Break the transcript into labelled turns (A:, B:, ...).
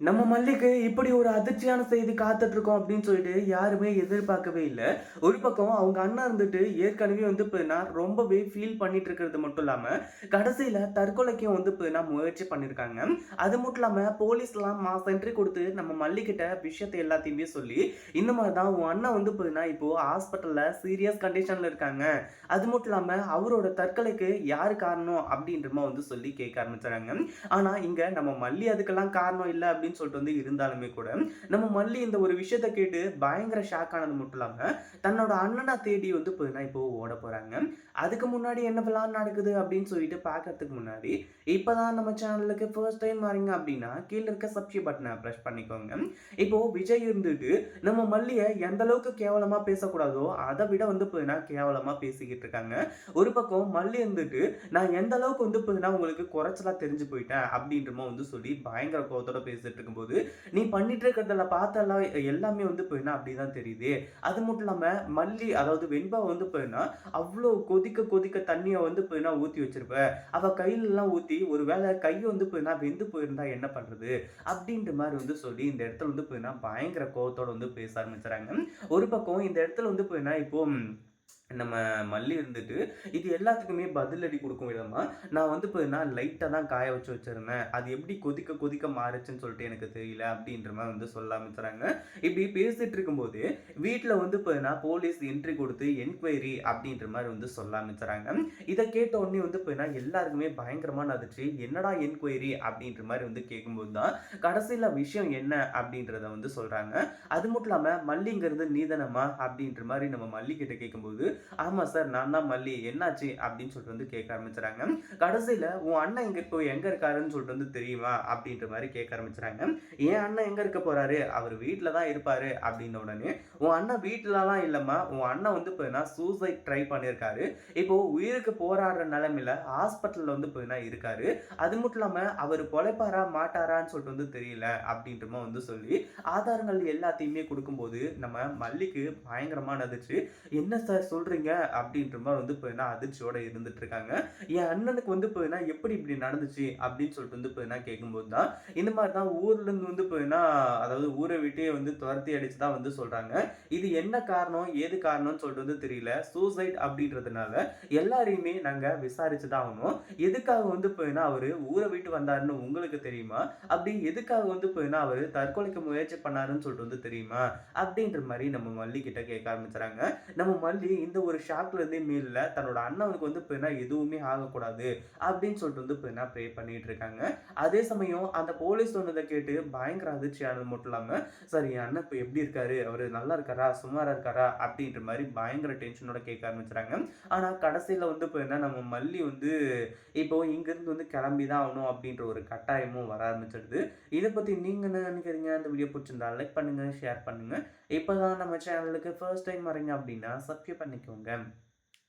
A: நம்ம மல்லிக்கு இப்படி ஒரு அதிர்ச்சியான செய்தி காத்துட்டு இருக்கோம் அப்படின்னு சொல்லிட்டு யாருமே எதிர்பார்க்கவே இல்லை. ஒரு பக்கம் அவங்க அண்ணா இருந்துட்டு ஏற்கனவே வந்து போயினா ரொம்பவே ஃபீல் பண்ணிட்டு இருக்கிறது மட்டும் இல்லாம கடைசியில தற்கொலைக்கும் வந்து போயினா முயற்சி பண்ணியிருக்காங்க அது மட்டும் இல்லாம போலீஸ்லாம் மாஸ் என்ட்ரி கொடுத்து நம்ம மல்லிக்கிட்ட விஷயத்தை எல்லாத்தையுமே சொல்லி இந்த மாதிரி தான் உன் அண்ணா வந்து போயினா இப்போ ஹாஸ்பிட்டல்ல சீரியஸ் கண்டிஷன்ல இருக்காங்க. அது மட்டும் இல்லாம அவரோட தற்கொலைக்கு யார் காரணம் அப்படின்றமா வந்து சொல்லி கேட்க ஆரம்பிச்சாங்க. ஆனா இங்க நம்ம மல்லி அதுக்கெல்லாம் காரணம் இல்லை அப்படின்னு சொல்லிட்டு வந்து இருந்தாலுமே கூட நம்ம மல்லி இந்த ஒரு விஷயத்த கேட்டு பயங்கர ஷாக் ஆனது மட்டும் இல்லாம தன்னோட அண்ணனை தேடி வந்து போயினா இப்போ ஓட போறாங்க. அதுக்கு முன்னாடி என்ன பிளான் நடக்குது அப்படின்னு சொல்லிட்டு பார்க்கறதுக்கு முன்னாடி இப்பதான் நம்ம சேனலுக்கு ஃபர்ஸ்ட் டைம் வரீங்க அப்படின்னா கீழே இருக்க சப்ஸ்கிரைப் பட்டனை ப்ரெஸ் பண்ணிக்கோங்க. இப்போ விஜய் இருந்துட்டு நம்ம மல்லியை எந்த அளவுக்கு கேவலமா பேசக்கூடாதோ அதை விட வந்து பார்த்தீங்கன்னா கேவலமா பேசிக்கிட்டு இருக்காங்க. ஒரு பக்கம் மல்லி இருந்துட்டு நான் எந்த அளவுக்கு வந்து பார்த்தீங்கன்னா உங்களுக்கு குறைச்சலா தெரிஞ்சு போயிட்டேன் அப்படின்றமோ வந்து சொல்லி பயங்கர கோவத்தோட பேசிட்டு இருக்கும்போது நீ பண்ணிட்டு இருக்கிறதுல பார்த்தெல்லாம் எல்லாமே வந்து போயினா அப்படிதான் தெரியுது. அது மட்டும் இல்லாம மல்லி அதாவது வெண்பா வந்து போயினா அவ்வளோ கொதிக்க கொதிக்க தண்ணியை வந்து போயினா ஊத்தி வச்சிருப்ப. அவ கையில எல்லாம் ஊத்தி ஒரு வேளை கை வந்து போயினா வெந்து போயிருந்தா என்ன பண்றது? அப்படின்ற மாதிரி வந்து சொல்லி இந்த இடத்துல வந்து போயினா பயங்கர கோவத்தோட வந்து பேச ஆரம்பிச்சுறாங்க ஒரு பக்கம் இந்த இடத்துல வந்து போயினா இப்போ நம்ம மல்லி இருந்துட்டு இது எல்லாத்துக்குமே பதிலடி கொடுக்கும் விதமாக நான் வந்து இப்போ நான் லைட்டாக தான் காய வச்சு வச்சிருந்தேன். அது எப்படி கொதிக்க கொதிக்க மாறுச்சுன்னு சொல்லிட்டு எனக்கு தெரியல அப்படின்ற மாதிரி வந்து சொல்ல ஆரம்பிச்சுறாங்க. இப்படி பேசிட்டு இருக்கும்போது வீட்டில் வந்து இப்போ நான் போலீஸ் என்ட்ரி கொடுத்து என்கொயரி அப்படின்ற மாதிரி வந்து சொல்ல ஆரம்பிச்சுறாங்க. இதை கேட்ட உடனே வந்து இப்போ நான் எல்லாருக்குமே பயங்கரமாக நதிச்சு என்னடா என்கொயரி அப்படின்ற மாதிரி வந்து கேட்கும்போது தான் கடைசியில் விஷயம் என்ன அப்படின்றத வந்து சொல்கிறாங்க அது மட்டும் இல்லாமல் மல்லிங்கிறது நீதனமா அப்படின்ற மாதிரி நம்ம மல்லிக்கிட்ட கேட்கும்போது ஆமாம் சார் நான் தான் மல்லி. என்னாச்சு? அப்படின்னு சொல்லிட்டு வந்து கேட்க ஆரம்பிச்சுறாங்க. கடைசியில் உன் அண்ணன் இங்கே இப்போ எங்கே இருக்காருன்னு சொல்லிட்டு வந்து தெரியுமா? அப்படின்ற மாதிரி கேட்க ஆரம்பிச்சுறாங்க. என் அண்ணன் எங்கே இருக்க போகிறாரு அவர் வீட்டில் தான் இருப்பார். அப்படின்ன உடனே உன் அண்ணன் வீட்டிலலாம் இல்லம்மா. உன் அண்ணன் வந்து போயினா சூசைட் ட்ரை பண்ணியிருக்காரு. இப்போ உயிருக்கு போராடுற நிலமையில ஹாஸ்பிட்டலில் வந்து போயினா இருக்காரு. அது மட்டும் இல்லாமல் அவர் பொழைப்பாரா மாட்டாரான்னு சொல்லிட்டு வந்து தெரியல. அப்படின்றமா வந்து சொல்லி ஆதாரங்கள் எல்லாத்தையுமே கொடுக்கும்போது நம்ம மல்லிக்கு பயங்கரமா நதிச்சு என்ன சார் சொல்றீங்க அப்படின்ற மாதிரி வந்து போயினா அதிர்ச்சியோட இருந்துட்டு இருக்காங்க என் அண்ணனுக்கு வந்து போயினா எப்படி இப்படி நடந்துச்சு அப்படின்னு சொல்லிட்டு வந்து போயினா கேட்கும்போது தான் இந்த மாதிரி தான் ஊர்ல இருந்து வந்து போயினா அதாவது ஊரை விட்டே வந்து துரத்தி அடிச்சு தான் வந்து சொல்றாங்க. இது என்ன காரணம்? ஏது காரணம்னு சொல்லிட்டு வந்து தெரியல. சூசைட் அப்படின்றதுனால எல்லாரையுமே நாங்க விசாரிச்சு தான் ஆகணும். எதுக்காக வந்து போயினா அவரு ஊரை விட்டு வந்தாருன்னு உங்களுக்கு தெரியுமா? அப்படி எதுக்காக வந்து போயினா அவரு தற்கொலைக்கு முயற்சி பண்ணாருன்னு சொல்லிட்டு வந்து தெரியுமா? அப்படின்ற மாதிரி நம்ம மல்லி கிட்ட கேட்க ஆரம்பிச்சுறாங்க. நம்ம மல்லி இந்த ஒரு ஷாக்லேருந்தே இருந்தே தன்னோட அண்ணனுக்கு வந்து போயினா எதுவுமே ஆகக்கூடாது அப்படின்னு சொல்லிட்டு வந்து போயினா ப்ரே பண்ணிட்டு இருக்காங்க அதே சமயம் அந்த போலீஸ் சொன்னதை கேட்டு பயங்கர அதிர்ச்சியானது மட்டும் இல்லாமல் சரி என் அண்ணன் இப்போ எப்படி இருக்காரு? அவர் நல்லா இருக்காரா? சுமாராக இருக்காரா? அப்படின்ற மாதிரி பயங்கர டென்ஷனோட கேட்க ஆரம்பிச்சுறாங்க. ஆனால் கடைசியில் வந்து போயினா நம்ம மல்லி வந்து இப்போ இங்கேருந்து வந்து கிளம்பி தான் ஆகணும் அப்படின்ற ஒரு கட்டாயமும் வர ஆரம்பிச்சிடுது. இதை பற்றி நீங்கள் என்ன நினைக்கிறீங்க? அந்த வீடியோ பிடிச்சிருந்தா லைக் பண்ணுங்கள் ஷேர் பண்ணுங்கள் இப்போ தான் நம்ம சேனலுக்கு ஃபர்ஸ்ட் டைம் வரீங்க அப்படின்னா சப்ஸ்கிரைப் பண்ணிக்கோங்க